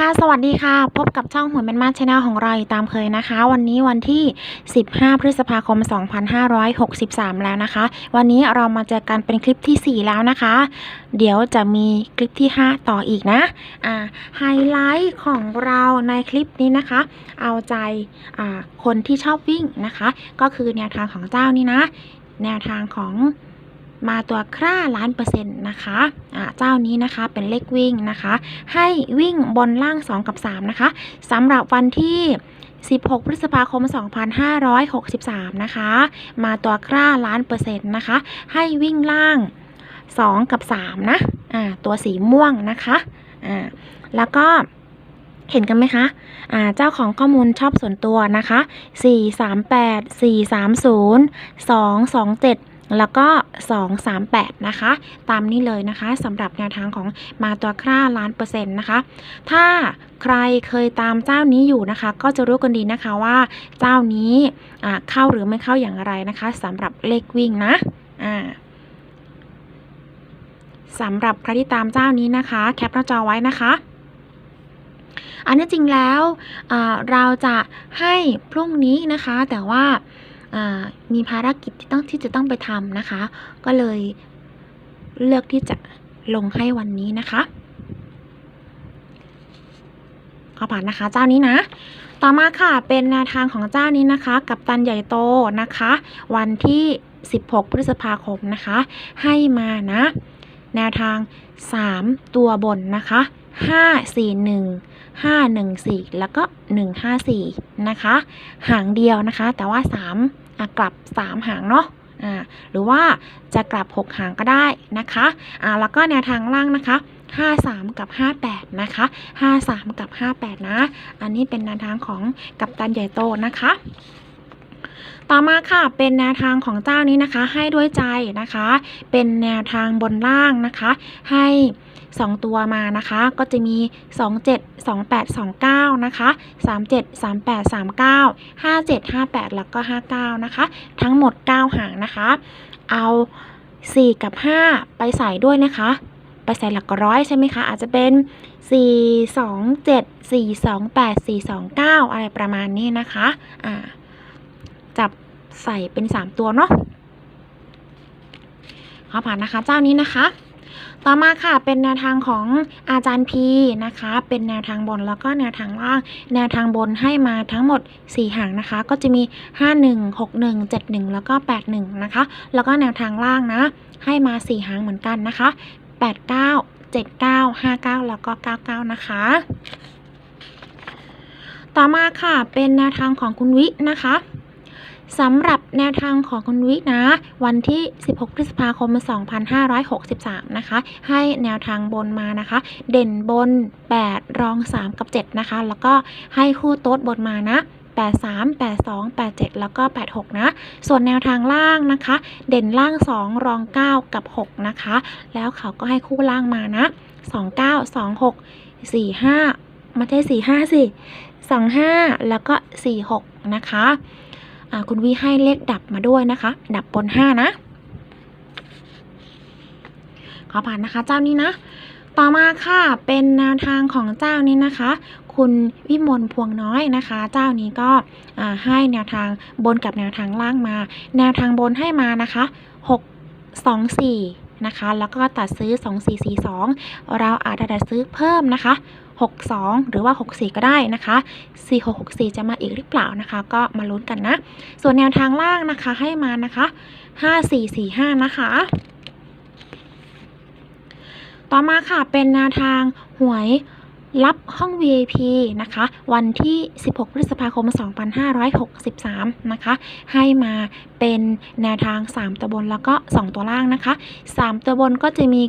ค่ะสวัสดีค่ะ พบกับช่องหัวแมนมาชแนลของเราตามเคยนะคะ วันนี้วันที่ 15 พฤษภาคม 2563 แล้วนะคะ วันนี้เรามาเจอกันเป็นคลิปที่ 4 แล้วนะคะ เดี๋ยวจะมีคลิปที่ 5 ต่ออีกนะอ่าไฮไลท์ของเราในคลิปนี้นะคะ เอาใจอ่าคนที่ชอบวิ่งนะคะ ก็คือแนวทางของเจ้านี่นะ แนวทางของ มาตัวคร่าล้านเปอร์เซ็นต์นะคะอ่าเจ้านี้นะคะเป็นเลขวิ่งนะคะ ให้วิ่งบนล่าง 2 กับ 3 นะคะสำหรับวันที่ 16 พฤษภาคม 2563 นะคะ มาตัวคร่าล้านเปอร์เซ็นต์นะคะ ให้วิ่งล่าง 2 กับ 3 นะอ่าตัวสีม่วงนะคะอ่าแล้วก็เห็นกันไหมคะอ่าเจ้าของข้อมูลชอบส่วนตัวนะคะ 438 430 227 แล้วก็ 238 นะคะ ตามนี้เลยนะคะสำหรับแนวทางของมาตัวคร่าล้านเปอร์เซ็นต์นะคะ ถ้าใครเคยตามเจ้านี้อยู่นะคะ ก็จะรู้กันดีนะคะว่าเจ้านี้เข้าหรือไม่เข้าอย่างไรนะคะสำหรับเลขวิ่งนะอ่าสำหรับใครที่ตามเจ้านี้นะคะ แคปหน้าจอไว้นะคะอันนี้จริงแล้วเราจะให้พรุ่งนี้นะคะ แต่ว่า มีภารกิจที่ต้องที่จะต้องไปทำนะคะ ก็เลยเลือกที่จะลงให้วันนี้นะคะขอผ่านนะคะเจ้านี้นะ ต่อมาค่ะเป็นแนวทางของเจ้านี้นะคะ กับตันใหญ่โตนะคะ วันที่ 16 พฤษภาคมนะคะ ให้มานะ แนวทาง 3 ตัวบนนะคะ 5 4 1 5 1 4 แล้วก็ 1 5 4 นะคะ หางเดียวนะคะ แต่ว่า 3 กลับ 3 หางเนาะอ่าหรือว่าจะกลับ 6 หางก็ได้นะคะอ่าแล้วก็แนวทางล่างนะคะ 53 กับ 58 นะคะ 53 กับ 58 นะ อันนี้เป็นแนวทางของกัปตันใหญ่โตนะคะต่อมาค่ะเป็นแนวทางของเจ้านี้นะคะ ให้ด้วยใจนะคะ เป็นแนวทางบนล่างนะคะ ให้ 2 ตัวมานะคะ ก็จะมี 27 28 29 นะคะ 37 38 39 57 58 แล้วก็ 59 นะคะ ทั้งหมด 9 หางนะคะ เอา 4 กับ 5 ไปใส่ด้วยนะคะไปใส่หลักร้อยใช่ไหมคะ อาจจะเป็น 4 2 7 4 2 8 4 2 9 อะไรประมาณนี้นะคะอ่าจับใส่เป็น 3 ตัวเนาะขอผ่านนะคะ เจ้านี้นะคะ ต่อมาค่ะเป็นแนวทางของอาจารย์พีนะคะ เป็นแนวทางบนแล้วก็แนวทางล่าง แนวทางบนให้มาทั้งหมด 4 หางนะคะ ก็จะมี 51 61 71 แล้วก็ 81 นะคะ แล้วก็แนวทางล่างนะ ให้มา 4 หางเหมือนกันนะคะ 89 79 59 แล้วก็ 99 นะคะต่อมาค่ะเป็นแนวทางของคุณวินะคะ สำหรับแนวทางของคุณวินะ วันที่ 16 พฤษภาคม 2563 นะคะ ให้แนวทางบนมานะคะ เด่นบน 8 รอง 3 กับ 7 นะคะ แล้วก็ให้คู่โต๊ดบนมานะ83 82 87 แล้วก็ 86 นะ ส่วนแนวทางล่างนะคะ เด่นล่าง 2 รอง 9 กับ 6 นะคะ แล้วเขาก็ให้คู่ล่างมานะ 29 26 45 ไม่ใช่45สิ25 แล้วก็ 46 นะคะ คุณวีให้เลขดับมาด้วยนะคะ ดับบน 5 นะ ขอผ่านนะคะเจ้านี้นะ ต่อมาค่ะเป็นแนวทางของเจ้านี้นะคะ คุณวิมลพวงน้อยนะคะ เจ้านี้ก็ให้แนวทางบนกับแนวทางล่างมา แนวทางบนให้มานะคะ 6 2 4นะคะแล้วก็ตัดซื้อ 2 4 4 2 เราอาจจะตัดซื้อเพิ่มนะคะ 62 หรือว่า 64 ก็ได้นะคะ 4664 จะมาอีกหรือเปล่านะคะ ก็มาลุ้นกันนะ ส่วนแนวทางล่างนะคะให้มานะคะ 5445 นะคะ ต่อมาค่ะเป็นแนวทางหวย รับห้อง VIP นะคะ วันที่ 16 พฤษภาคม 2563 นะคะ ให้มาเป็นแนวทาง 3 ตัวบนแล้วก็ 2 ตัวล่างนะคะ 3 ตัวบนก็จะมี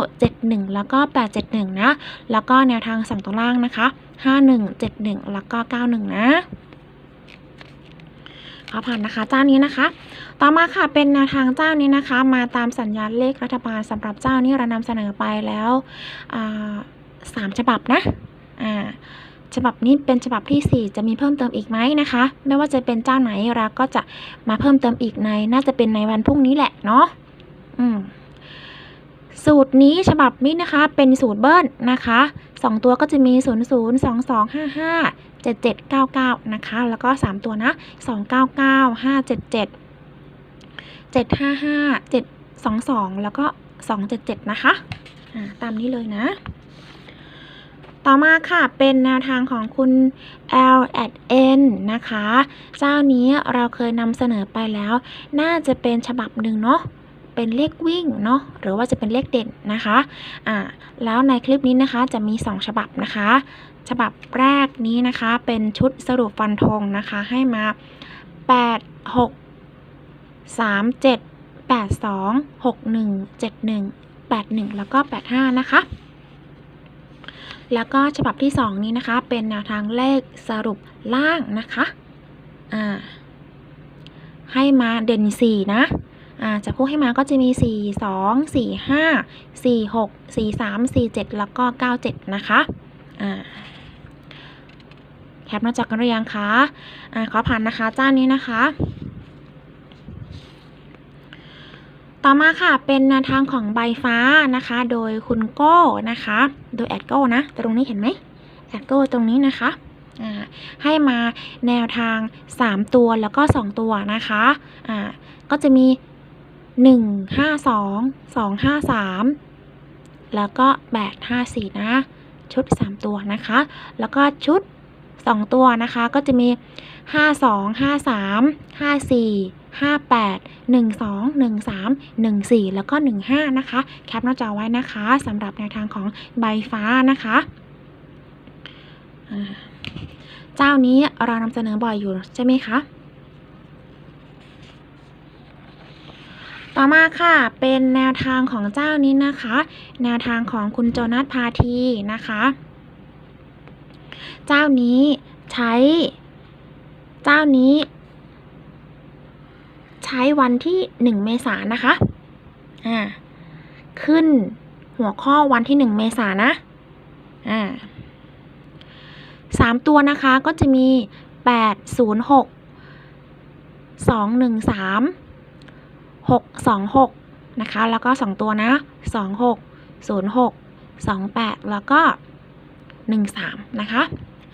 9 71 แล้วก็ 871 นะ แล้วก็แนวทาง 2 ตัวล่างนะคะ 51 71 แล้วก็ 91 นะขอผ่านนะคะเจ้านี้นะคะ ต่อมาค่ะเป็นแนวทางเจ้านี้นะคะ มาตามสัญญาณเลขรัฐบาลสำหรับเจ้านี้เรานำเสนอไปแล้วอ่า สามฉบับนะอ่าฉบับนี้เป็นฉบับที่ 4 จะมีเพิ่มเติมอีกไหมนะคะ ไม่ว่าจะเป็นเจ้าไหนเราก็จะมาเพิ่มเติมอีกใน น่าจะเป็นในวันพรุ่งนี้แหละเนาะอืมสูตรนี้ฉบับนี้นะคะ เป็นสูตรเบิ้ลนะคะ 2 ตัวก็จะมี 0 0 2 2 5 5 7 7 9 9 นะคะ แล้วก็ 3 ตัวนะ 2 9 9 5 7 7 7 5 5 7 2 2 แล้วก็ 2 7 7 นะคะ ตามนี้เลยนะ ต่อมาค่ะเป็นแนวทางของคุณ L at N นะคะ เจ้านี้เราเคยนำเสนอไปแล้ว น่าจะเป็นฉบับหนึ่งเนาะเป็นเลขวิ่งเนาะหรือว่าจะเป็นเลขเด่นนะคะอ่าแล้วในคลิปนี้นะคะจะมี 2 ฉบับนะคะ ฉบับแรกนี้นะคะเป็นชุดสรุปฟันธงนะคะให้มา 8 6 3 7 8 2 6 1 7 1 8 1 แล้วก็ 85 นะคะ แล้วก็ฉบับที่ 2 นี้นะคะ เป็นแนวทางเลขสรุปล่างนะคะอ่าให้มาเด่น 4 นะอ่าจะพูดให้มาก็จะมี 4 2 4 5 4 6 4 3 4 7 แล้วก็ 97 นะคะอ่าแคปน้าจอกันหรือยังคะอ่าขอผ่านนะคะเจ้านี้นะคะ ต่อมาค่ะเป็นแนวทางของใบฟ้านะคะ โดยคุณโก้นะคะ โดยแอดโก้นะตรงนี้เห็นไหมแอดโก้ตรงนี้นะคะให้มาแนวทาง 3 ตัวแล้วก็ 2 ตัวนะคะอ่าก็จะมี 1 5 2 2 5 3 แล้วก็ 8 5 4 นะ ชุด 3 ตัวนะคะ แล้วก็ชุด 2 ตัวนะคะก็จะมี 5 2 5 3 5 4 5 8 1 2 1 3 1 4 แล้วก็ 1 5 นะคะ แคปหน้าจอไว้นะคะสำหรับแนวทางของใบฟ้านะคะเจ้านี้เรานำเสนอบ่อยอยู่ใช่ไหมคะ ต่อมาค่ะเป็นแนวทางของเจ้านี้นะคะ แนวทางของคุณโจนัสพาทีนะคะ เจ้านี้ใช้ เจ้านี้ ช้วันที่ 1 เมษายนนะคะ อ่า ขึ้นหัวข้อวันที่ 1 เมษายนนะ อ่าสามตัวนะคะก็จะมี 8 0 6 2 1 3 6 2 6 นะคะ แล้วก็ 2 ตัวนะ 2 6 0 6 2 8 แล้วก็ 1 3 นะคะ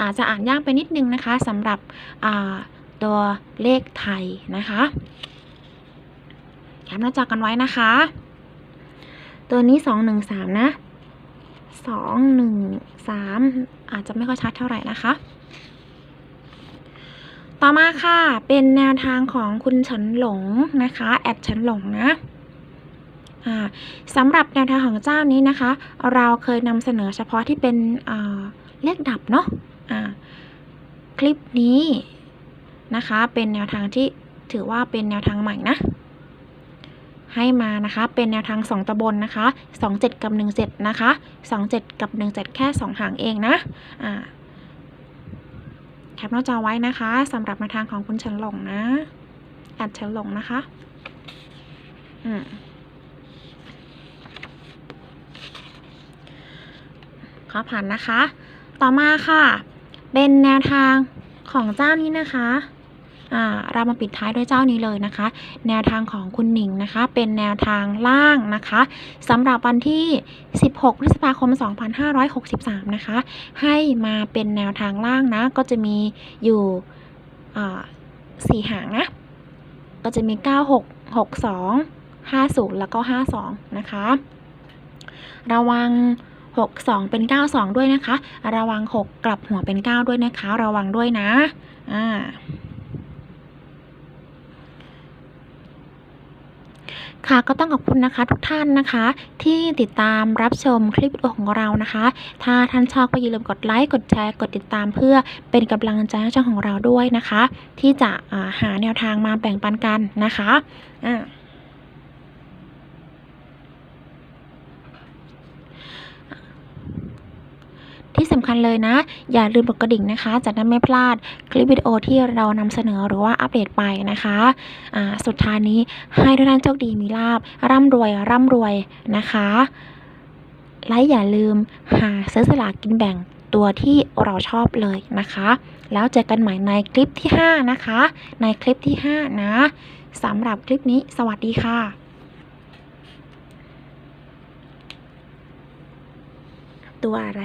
อาจจะอ่านยากไปนิดนึงนะคะสำหรับอ่าตัวเลขไทยนะคะ แคปหน้าจอกันไว้นะคะ ตัวนี้ 2 1 3 นะ 2 1 3 อาจจะไม่ค่อยชัดเท่าไหร่นะคะ ต่อมาค่ะ เป็นแนวทางของคุณเฉินหลงนะคะ แอดเฉินหลงนะสำหรับแนวทางของเจ้านี้นะคะ เราเคยนำเสนอเฉพาะที่เป็นเลขดับเนาะอ่าคลิปนี้นะคะ เป็นแนวทางที่ถือว่าเป็นแนวทางใหม่นะ ให้มานะคะ เป็นแนวทาง 2ตะบนนะคะ 27 กับ 17 นะคะ 27 กับ 17 แค่ 2 หางเองนะอ่าแคปหน้าจอไว้นะคะสำหรับแนวทางของคุณเฉินหลงนะแอดเฉินหลงนะคะอืมขอผ่านนะคะ ต่อมาค่ะ เป็นแนวทางของเจ้านี้นะคะ เรามาปิดท้ายด้วยเจ้านี้เลยนะคะ แนวทางของคุณหนิงนะคะ เป็นแนวทางล่างนะคะสำหรับวันที่ 16 พฤษภาคม 2563 นะคะ ให้มาเป็นแนวทางล่างนะ ก็จะมีอยู่สี่หางนะ ก็จะมี 96 62 50 แล้วก็ 52 นะคะ ระวัง 62 เป็น 92 ด้วยนะคะ ระวัง 6 กลับหัวเป็น 9 ด้วยนะคะ ระวังด้วยนะ อ่า ค่ะก็ต้องขอบคุณนะคะทุกท่านนะคะ ที่ติดตามรับชมคลิปวิดีโอของเรานะคะ ถ้าท่านชอบก็อย่าลืมกดไลค์กดแชร์กดติดตามเพื่อเป็นกำลังใจให้ช่องของเราด้วยนะคะ ที่จะาหาแนวทางมาแบ่งปันกันนะคะอ่า ที่สำคัญเลยนะ อย่าลืมกดกระดิ่งนะคะ จะได้ไม่พลาดคลิปวิดีโอที่เรานำเสนอหรือว่าอัปเดตไปนะคะสุดท้ายนี้ให้ทุกท่านโชคดีมีลาบ ร่ำรวยร่ำรวยนะคะและอย่าลืมหาซื้อสลากกินแบ่งตัวที่เราชอบเลยนะคะ แล้วเจอกันใหม่ในคลิปที่ 5 นะคะ ในคลิปที่ 5 นะสำหรับคลิปนี้สวัสดีค่ะตัวอะไร